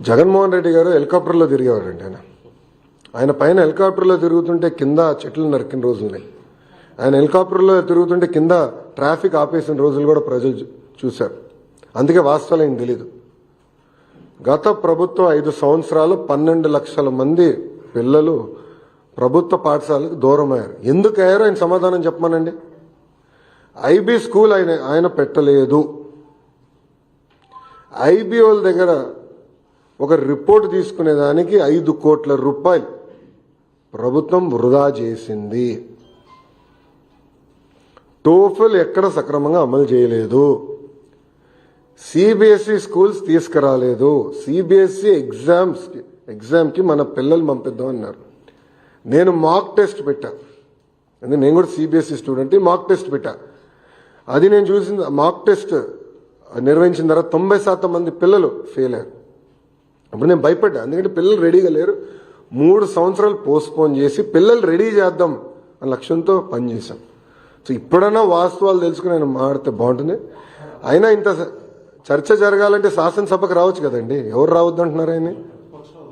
జగన్మోహన్ రెడ్డి గారు హెలికాప్టర్లో తిరిగేవారండి ఆయన. ఆయన పైన హెలికాప్టర్లో తిరుగుతుంటే కింద చెట్లు నరికిన రోజులున్నాయి ఆయన హెలికాప్టర్లో తిరుగుతుంటే కింద ట్రాఫిక్ ఆపేసిన రోజులు కూడా ప్రజలు చూశారు. అందుకే వాస్తవాలు ఏం తెలీదు. గత ప్రభుత్వం ఐదు సంవత్సరాలు పన్నెండు లక్షల మంది పిల్లలు ప్రభుత్వ పాఠశాలకు దూరం అయ్యారు ఎందుకు అయ్యారో ఆయన సమాధానం చెప్పమానండి. ఐబీ స్కూల్ ఆయన ఆయన పెట్టలేదు. ఐబీఓల దగ్గర ఒక రిపోర్ట్ తీసుకునేదానికి ఐదు కోట్ల రూపాయలు. ప్రభుత్వం వృధా చేసింది. టోఫల్ ఎక్కడ సక్రమంగా అమలు చేయలేదు. సిబిఎస్ఈ స్కూల్స్ తీసుకురాలేదు. సిబిఎస్ఈ ఎగ్జామ్స్ ఎగ్జామ్కి మన పిల్లలు పంపిద్దాం అన్నారు. నేను మాక్ టెస్ట్ పెట్టా. అంటే నేను కూడా సిబిఎస్ఈ స్టూడెంట్ మాక్ టెస్ట్ పెట్టా. అది నేను చూసిన మాక్ టెస్ట్ నిర్వహించిన తర్వాత తొంభై శాతం మంది పిల్లలు ఫెయిల్ అయ్యారు. అప్పుడు నేను భయపడ్డా. ఎందుకంటే పిల్లలు రెడీగా లేరు. మూడు సంవత్సరాలు పోస్ట్పోన్ చేసి పిల్లలు రెడీ చేద్దాం అనే లక్ష్యంతో పనిచేశాం సో ఇప్పుడైనా వాస్తవాలు తెలుసుకుని ఆయన మాడితే బాగుంటుంది. అయినా ఇంత చర్చ జరగాలంటే శాసనసభకు రావచ్చు కదండి. ఎవరు రావద్దు అంటున్నారు ఆయన